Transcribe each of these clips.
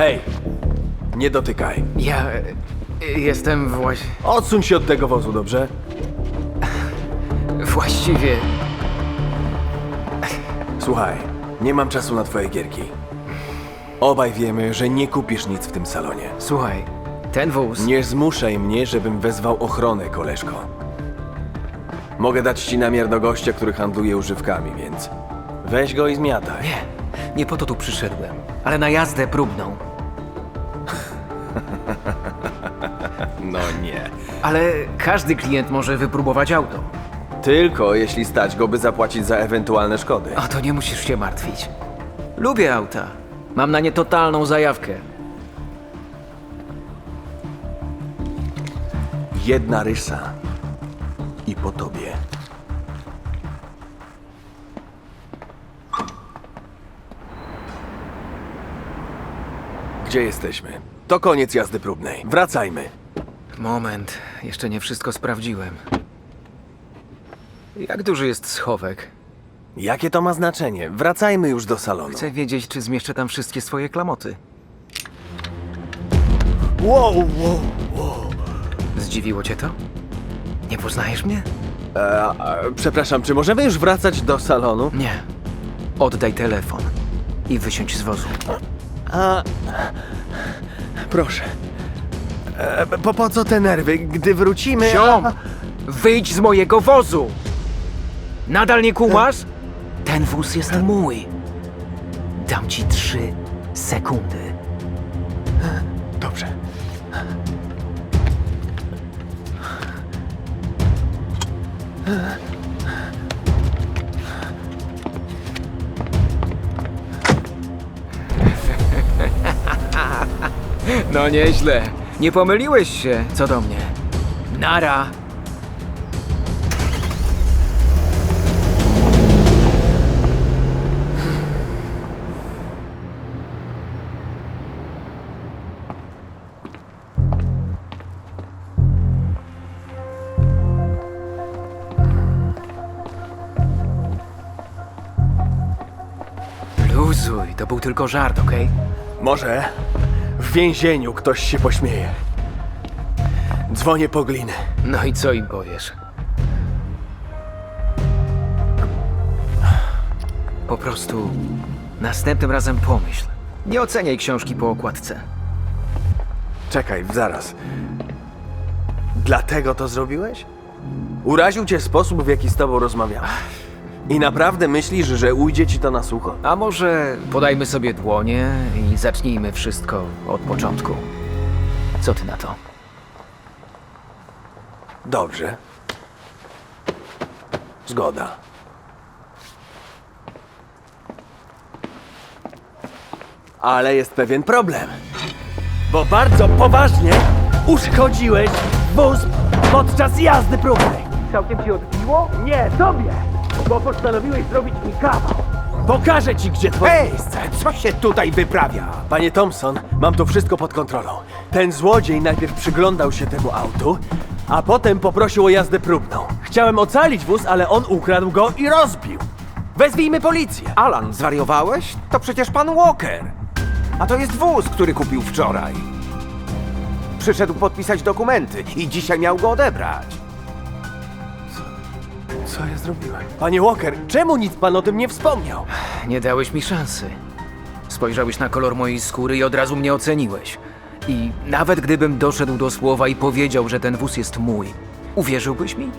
Hej! Nie dotykaj. Ja e, jestem właś... Odsuń się od tego wozu, dobrze? właściwie... Słuchaj, nie mam czasu na twoje gierki. Obaj wiemy, że nie kupisz nic w tym salonie. Słuchaj, ten wóz... Nie zmuszaj mnie, żebym wezwał ochronę, koleżko. Mogę dać ci namiar do gościa, który handluje używkami, więc weź go i zmiataj. Nie, nie po to tu przyszedłem, ale na jazdę próbną. No nie. Ale każdy klient może wypróbować auto. Tylko jeśli stać go, by zapłacić za ewentualne szkody. O to nie musisz się martwić. Lubię auta. Mam na nie totalną zajawkę. Jedna rysa. I po tobie. Gdzie jesteśmy? To koniec jazdy próbnej. Wracajmy. Moment, jeszcze nie wszystko sprawdziłem. Jak duży jest schowek? Jakie to ma znaczenie? Wracajmy już do salonu. Chcę wiedzieć, czy zmieszczę tam wszystkie swoje klamoty. Wow, wow. Zdziwiło cię to? Nie poznajesz mnie? E, przepraszam, czy możemy już wracać do salonu? Nie. Oddaj telefon i wysiądź z wozu. A, proszę. E, po, po co te nerwy? Gdy wrócimy... Ziom! Wyjdź z mojego wozu! Nadal nie kumasz? Ten wóz jest mój. Dam ci trzy sekundy. Dobrze. No nieźle. Nie pomyliłeś się co do mnie. Nara. Luzuj, to był tylko żart, okej? Może w więzieniu ktoś się pośmieje. Dzwonię po glinę. No i co im powiesz? Po prostu następnym razem pomyśl. Nie oceniaj książki po okładce. Czekaj, zaraz. Dlatego to zrobiłeś? Uraził cię sposób, w jaki z tobą rozmawiałem. I naprawdę myślisz, że ujdzie ci to na sucho? A może podajmy sobie dłonie i zacznijmy wszystko od początku. Co ty na to? Dobrze. Zgoda. Ale jest pewien problem. Bo bardzo poważnie uszkodziłeś wóz podczas jazdy próbnej. Całkiem ci odbiło? Nie, tobie! Bo postanowiłeś zrobić mi kawał. Pokażę ci, gdzie twoje Hej, miejsce. co się tutaj wyprawia? Panie Thompson, mam to wszystko pod kontrolą. Ten złodziej najpierw przyglądał się temu autu, a potem poprosił o jazdę próbną. Chciałem ocalić wóz, ale on ukradł go i rozbił. Wezwijmy policję. Alan, zwariowałeś? To przecież pan Walker. A to jest wóz, który kupił wczoraj. Przyszedł podpisać dokumenty i dzisiaj miał go odebrać. Co ja zrobiłem? Panie Walker, czemu nic pan o tym nie wspomniał? Nie dałeś mi szansy. Spojrzałeś na kolor mojej skóry i od razu mnie oceniłeś. I nawet gdybym doszedł do słowa i powiedział, że ten wóz jest mój, uwierzyłbyś mi?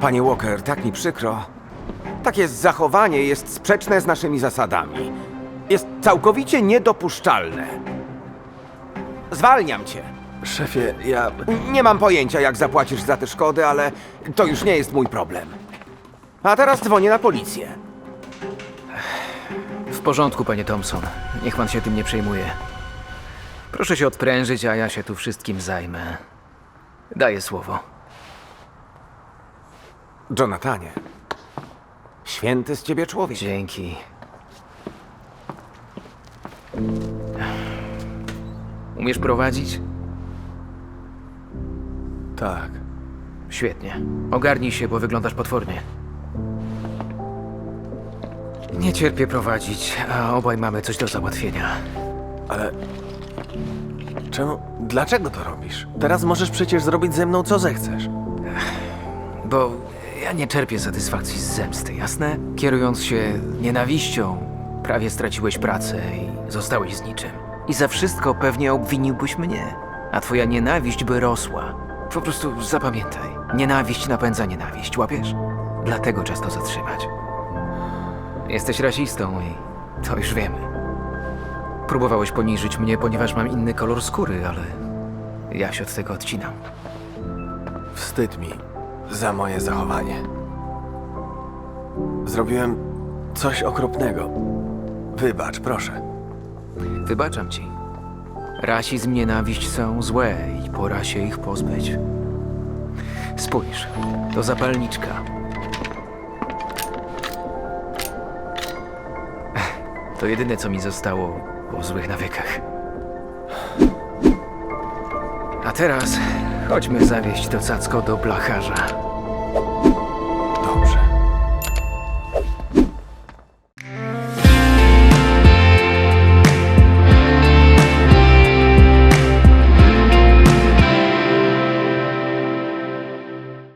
Panie Walker, tak mi przykro. Takie zachowanie jest sprzeczne z naszymi zasadami. Jest całkowicie niedopuszczalne. Zwalniam cię. Szefie, ja... Nie mam pojęcia, jak zapłacisz za te szkody, ale to już nie jest mój problem. A teraz dzwonię na policję. W porządku, panie Thompson. Niech pan się tym nie przejmuje. Proszę się odprężyć, a ja się tu wszystkim zajmę. Daję słowo. Jonathanie, święty z ciebie człowiek. Dzięki. Umiesz prowadzić? Tak. Świetnie. Ogarnij się, bo wyglądasz potwornie. Nie cierpię prowadzić, a obaj mamy coś do załatwienia. Ale... Czemu... Dlaczego to robisz? Teraz możesz przecież zrobić ze mną co zechcesz. Bo ja nie czerpię satysfakcji z zemsty, jasne? Kierując się nienawiścią, prawie straciłeś pracę i zostałeś z niczym. I za wszystko pewnie obwiniłbyś mnie, a twoja nienawiść by rosła. Po prostu zapamiętaj. Nienawiść napędza nienawiść, łapiesz? Dlatego czas to zatrzymać. Jesteś rasistą i to już wiemy. Próbowałeś poniżyć mnie, ponieważ mam inny kolor skóry, ale ja się od tego odcinam. Wstyd mi za moje zachowanie. Zrobiłem coś okropnego. Wybacz, proszę. Wybaczam ci. Rasizm, nienawiść są złe i pora się ich pozbyć. Spójrz, to zapalniczka. To jedyne, co mi zostało po złych nawykach. A teraz chodźmy zawieźć to cacko do blacharza.